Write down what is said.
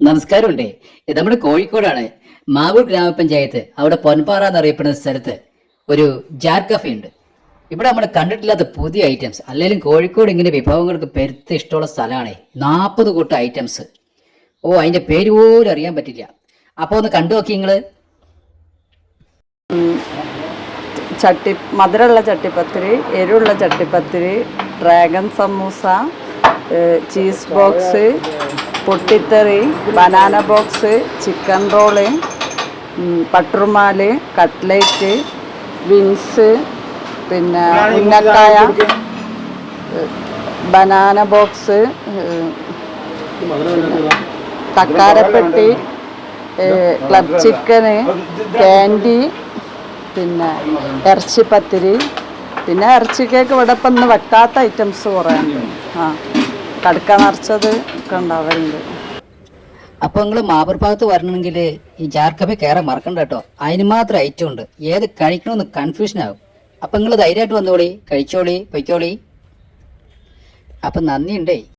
നമസ്കാരമുണ്ടേ. ഇത് നമ്മുടെ കോഴിക്കോടാണ്. മാവൂർ ഗ്രാമപഞ്ചായത്ത് അവിടെ പൊൻപാറ എന്നറിയപ്പെടുന്ന സ്ഥലത്ത് ഒരു ജാർ കഫേ ഉണ്ട്. ഇവിടെ നമ്മൾ കണ്ടിട്ടില്ലാത്ത പുതിയ ഐറ്റംസ് അല്ലെങ്കിലും കോഴിക്കോട് ഇങ്ങനെ വിഭവങ്ങൾക്ക് പെരുത്ത് ഇഷ്ടമുള്ള സ്ഥലമാണ്. നാൽപ്പത് കൂട്ടം ഐറ്റംസ് ഓ അതിന്റെ പേര് പോലും അറിയാൻ പറ്റില്ല. അപ്പോൾ ഒന്ന് കണ്ടു നോക്കി നിങ്ങൾ. ചട്ടി മധുരമുള്ള ചട്ടിപ്പത്തിരി എരിവുള്ള ചട്ടിപ്പത്തിരി ഡ്രാഗൺ സമൂസ ചീസ് ബോക്സ് പൊട്ടിത്തെറി ബനാന ബോക്സ് ചിക്കൻ റോൾ പട്ടുറുമാൽ കട്ട്ലേറ്റ് വിൻസ് പിന്നെ ഉന്നക്കായ ബനാന ബോക്സ് തക്കാരപ്പെട്ടി ക്ലബ് ചിക്കന് ക്യാൻഡി പിന്നെ ഇറച്ചി പത്തിരി പിന്നെ ഇറച്ചി കേക്ക് ഇവിടെ ഇപ്പം ഇന്ന് വെക്കാത്ത ഐറ്റംസ് കുറേ. ആ. കടുക്ക നിറച്ചത് ഒക്കെ ഉണ്ടാവലുണ്ട് അപ്പോൾ നിങ്ങൾ മാബർ ഭാഗത്ത് വരണമെങ്കിൽ ഈ ജാർ കഫേ കയറാൻ മറക്കണ്ട കേട്ടോ. അതിന് മാത്രം ഐറ്റം ഉണ്ട്. ഏത് കഴിക്കണമെന്ന് കൺഫ്യൂഷൻ ആകും അപ്പം നിങ്ങൾ ധൈര്യമായിട്ട് വന്നോളി കഴിച്ചോളി പൊയ്ക്കോളി. അപ്പം നന്ദിയുണ്ടേ.